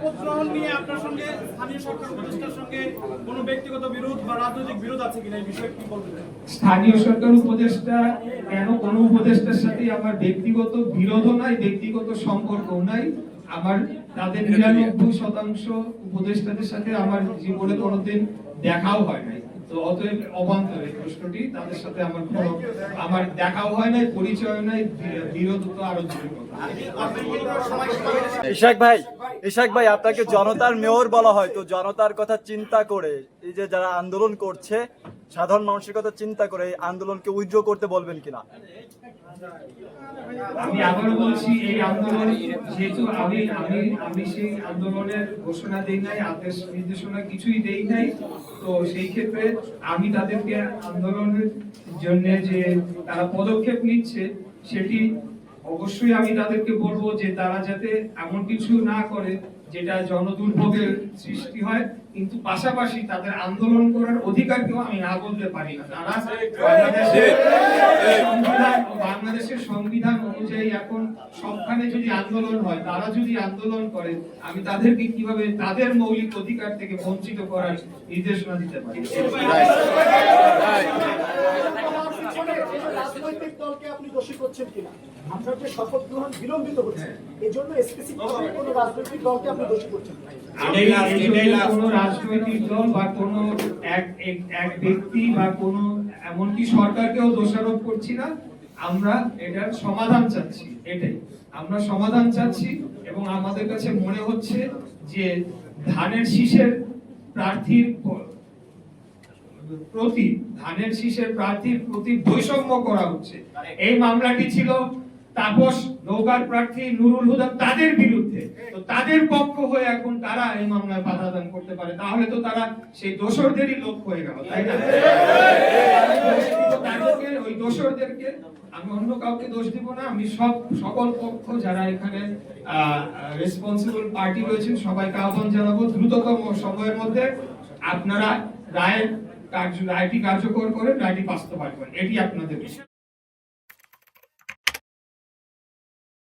শপথ গ্রহণ নিয়ে আপনার সঙ্গে স্থানীয় সরকার উপদেষ্টার সঙ্গে কোনো ব্যক্তিগত বিরোধ বা রাজনৈতিক বিরোধ আছে কিনা? এই বিষয়ে কি বলবেন স্থানীয় সরকার উপদেষ্টা কেন কোন উপদেষ্টার সাথে আমার ব্যক্তিগত বিরোধও নাই ব্যক্তিগত সম্পর্কও নাই? আমার তাদের নিরানব্বই শতাংশ উপদেষ্টাদের সাথে আমার জীবনে কোনোদিন দেখাও হয় নাই। তো অতএব অবান্তর এই প্রশ্নটি। তাদের সাথে আমার কোনো আমার দেখাও হয় নাই পরিচয় নাই বিরোধ তো আরও দূরের কথা। ইশাক ভাই ইশাক ভাই, আপনাকে জনতার মেয়র বলা হয়, তো জনতার কথা চিন্তা করে, এই যে যারা আন্দোলন করছে, সাধারণ মানুষের কথা চিন্তা করে, এই আন্দোলনকে উইথড্র করতে বলবেন কিনা? আমি আবারও বলছি, এই আন্দোলন যেহেতু আমি আমি আমি সেই আন্দোলনের ঘোষণা দেই নাই, আদেশ নির্দেশনা কিছুই দেই নাই, তো সেই ক্ষেত্রে আমি তাদেরকে আন্দোলনের জন্য যে তারা পদক্ষেপ নিচ্ছে, সেটি অবশ্যই আমি তাদেরকে বলব যে তারা যাতে এমন কিছু না করে যেটা জনদুর্ভোগের সৃষ্টি হয় কিন্তু পাশাপাশি তাদের আন্দোলন করার অধিকারকেও আমি না বলতে পারি না। তারা বাংলাদেশের সংবিধান অনুযায়ী এখন সবখানে যদি আন্দোলন হয় তারা যদি আন্দোলন করে আমি তাদেরকে কীভাবে তাদের মৌলিক অধিকার থেকে বঞ্চিত করার নির্দেশনা দিতে পারি? দোষী করছেন কিনা? আপনার যে শপথ গ্রহণ বিলম্বিত হচ্ছে এই জন্য স্পেসিফিক কোনো রাজনৈতিক দলকে আপনি দোষী করছেন কিনা? আমি এই জন্য কোনো রাজনৈতিক দল বা কোনো এক এক- এক ব্যক্তি বা কোনো এমনকি সরকারকেও দোষারোপ করছি না আমরা এটার সমাধান চাচ্ছি এটাই। আমরা সমাধান চাচ্ছি এবং আমাদের কাছে মনে হচ্ছে যে ধানের শীষের প্রার্থীর প্রতি ধানের শীষের প্রার্থীর প্রতি বৈষম্য করা হচ্ছে। এই মামলাটি ছিল তাপস নৌকার প্রার্থী নুরুল হুদা তাদের বিরুদ্ধে। তো তাদের পক্ষ হয়ে এখন তারা এই মামলায় বাধা দান করতে পারে। তাহলে তো তারা সেই দোষরদেরই লোক হয়ে গেল, তাই না? ওই দোষরদেরকে আমি অন্য কাউকে দোষ দিব না, আমি সব, সকল পক্ষ যারা এখানে রেসপন্সিবল পার্টি রয়েছেন, সবাইকে আহ্বান জানাব দ্রুততম সময়ের মধ্যে। আপনারা রায়ের কার্য আইটি কার্যকর করে রায়টি বাস্তবায়ন করেন। এটি আপনাদের বিষয়।